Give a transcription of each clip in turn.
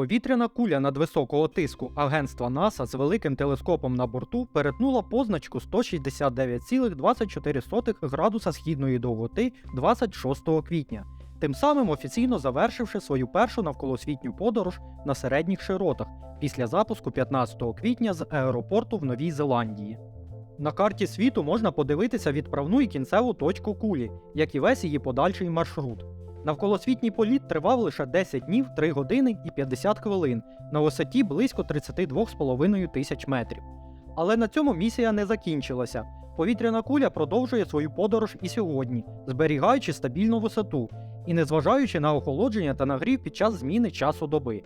Повітряна куля надвисокого тиску агентства НАСА з великим телескопом на борту перетнула позначку 169,24 градуса східної довготи 26 квітня, тим самим офіційно завершивши свою першу навколосвітню подорож на середніх широтах після запуску 15 квітня з аеропорту в Новій Зеландії. На карті світу можна подивитися відправну і кінцеву точку кулі, як і весь її подальший маршрут. Навколосвітній політ тривав лише 10 днів, 3 години і 50 хвилин на висоті близько 32,5 тисяч метрів. Але на цьому місія не закінчилася. Повітряна куля продовжує свою подорож і сьогодні, зберігаючи стабільну висоту і незважаючи на охолодження та нагрів під час зміни часу доби.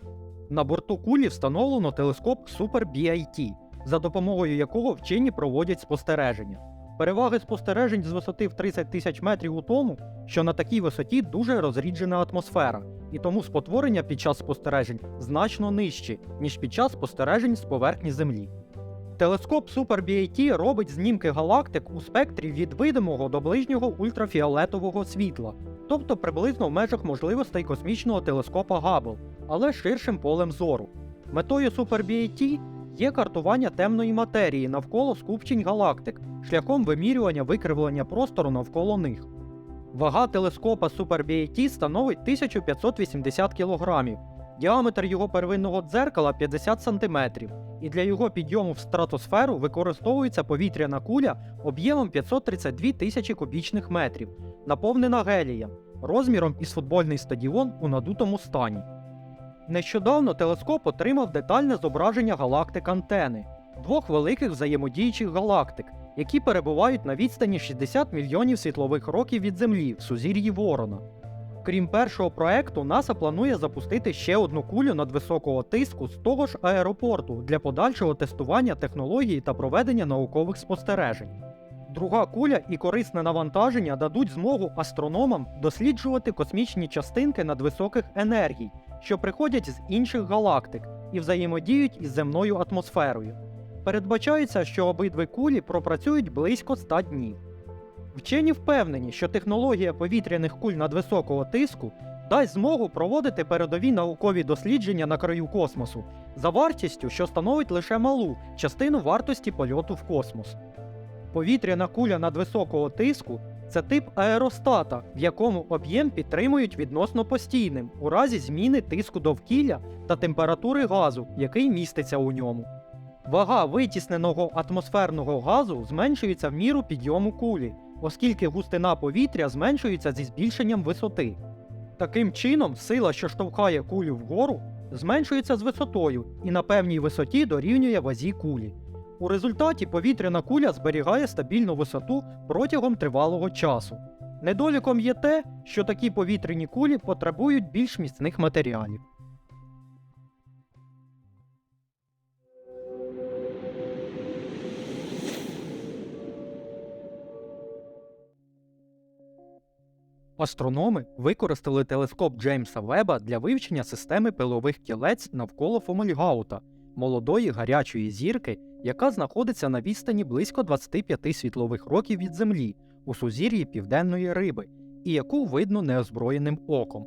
На борту кулі встановлено телескоп Super BIT, за допомогою якого вчені проводять спостереження. Переваги спостережень з висоти в 30 тисяч метрів у тому, що на такій висоті дуже розріджена атмосфера, і тому спотворення під час спостережень значно нижчі, ніж під час спостережень з поверхні Землі. Телескоп Super BAT робить знімки галактик у спектрі від видимого до ближнього ультрафіолетового світла, тобто приблизно в межах можливостей космічного телескопа Габл, але ширшим полем зору. Метою Super BAT є картування темної матерії навколо скупчень галактик шляхом вимірювання викривлення простору навколо них. Вага телескопа Super BAT становить 1580 кг, діаметр його первинного дзеркала 50 см, і для його підйому в стратосферу використовується повітряна куля об'ємом 532 тисячі кубічних метрів, наповнена гелієм, розміром із футбольний стадіон у надутому стані. Нещодавно телескоп отримав детальне зображення галактик антени, двох великих взаємодіючих галактик, які перебувають на відстані 60 мільйонів світлових років від Землі в сузір'ї Ворона. Крім першого проекту, НАСА планує запустити ще одну кулю надвисокого тиску з того ж аеропорту для подальшого тестування технології та проведення наукових спостережень. Друга куля і корисне навантаження дадуть змогу астрономам досліджувати космічні частинки надвисоких енергій, що приходять з інших галактик і взаємодіють із земною атмосферою. Передбачається, що обидві кулі пропрацюють близько 100 днів. Вчені впевнені, що технологія повітряних куль надвисокого тиску дасть змогу проводити передові наукові дослідження на краю космосу за вартістю, що становить лише малу частину вартості польоту в космос. Повітряна куля надвисокого тиску це тип аеростата, в якому об'єм підтримують відносно постійним у разі зміни тиску довкілля та температури газу, який міститься у ньому. Вага витісненого атмосферного газу зменшується в міру підйому кулі, оскільки густина повітря зменшується зі збільшенням висоти. Таким чином, сила, що штовхає кулю вгору, зменшується з висотою і на певній висоті дорівнює вазі кулі. У результаті повітряна куля зберігає стабільну висоту протягом тривалого часу. Недоліком є те, що такі повітряні кулі потребують більш міцних матеріалів. Астрономи використали телескоп Джеймса Веба для вивчення системи пилових кілець навколо Фомольгаута, молодої гарячої зірки, яка знаходиться на відстані близько 25 світлових років від Землі у сузір'ї Південної Риби, і яку видно неозброєним оком.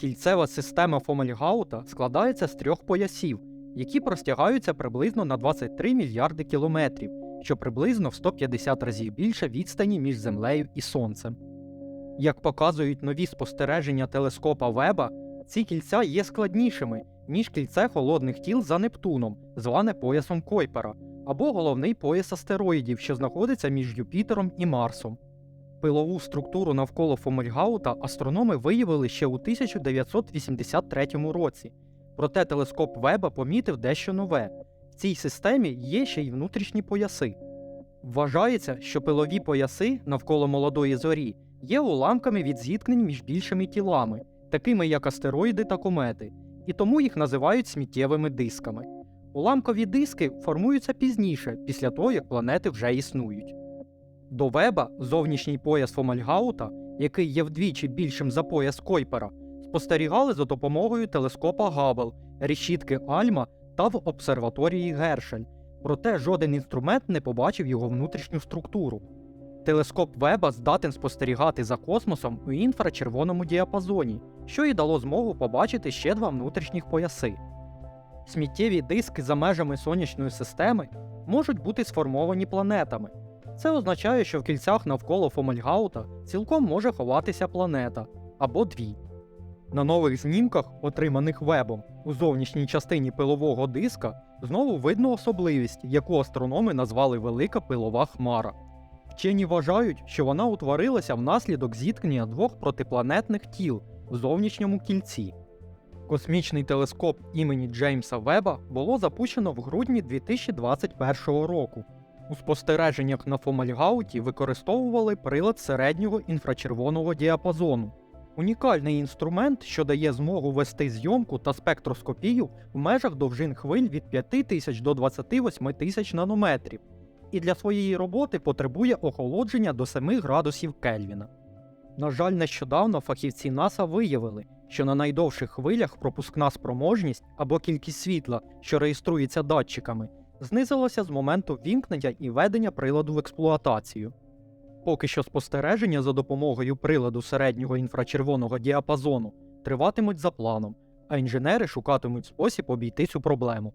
Кільцева система Фомольгаута складається з трьох поясів, які простягаються приблизно на 23 мільярди кілометрів, що приблизно в 150 разів більше відстані між Землею і Сонцем. Як показують нові спостереження телескопа Веба, ці кільця є складнішими, ніж кільце холодних тіл за Нептуном, зване поясом Койпера, або головний пояс астероїдів, що знаходиться між Юпітером і Марсом. Пилову структуру навколо Фомольгаута астрономи виявили ще у 1983 році, проте телескоп Веба помітив дещо нове. В цій системі є ще й внутрішні пояси. Вважається, що пилові пояси навколо молодої зорі є уламками від зіткнень між більшими тілами, такими як астероїди та комети, і тому їх називають сміттєвими дисками. Уламкові диски формуються пізніше, після того як планети вже існують. До Веба зовнішній пояс Фомальгаута, який є вдвічі більшим за пояс Койпера, спостерігали за допомогою телескопа Габл, решітки Альма та в обсерваторії Гершель, проте жоден інструмент не побачив його внутрішню структуру. Телескоп Веба здатен спостерігати за космосом у інфрачервоному діапазоні, що й дало змогу побачити ще два внутрішніх пояси. Сміттєві диски за межами сонячної системи можуть бути сформовані планетами. Це означає, що в кільцях навколо Фомальгаута цілком може ховатися планета або дві. На нових знімках, отриманих вебом, у зовнішній частині пилового диска знову видно особливість, яку астрономи назвали велика пилова хмара. Вчені вважають, що вона утворилася внаслідок зіткнення двох протипланетних тіл в зовнішньому кільці. Космічний телескоп імені Джеймса Веба було запущено в грудні 2021 року. У спостереженнях на Фомальгауті використовували прилад середнього інфрачервоного діапазону. Унікальний інструмент, що дає змогу вести зйомку та спектроскопію в межах довжин хвиль від 5000 до 28 тисяч нанометрів, і для своєї роботи потребує охолодження до 7 градусів Кельвіна. На жаль, нещодавно фахівці НАСА виявили, що на найдовших хвилях пропускна спроможність або кількість світла, що реєструється датчиками, знизилася з моменту вімкнення і ведення приладу в експлуатацію. Поки що спостереження за допомогою приладу середнього інфрачервоного діапазону триватимуть за планом, а інженери шукатимуть спосіб обійти цю проблему.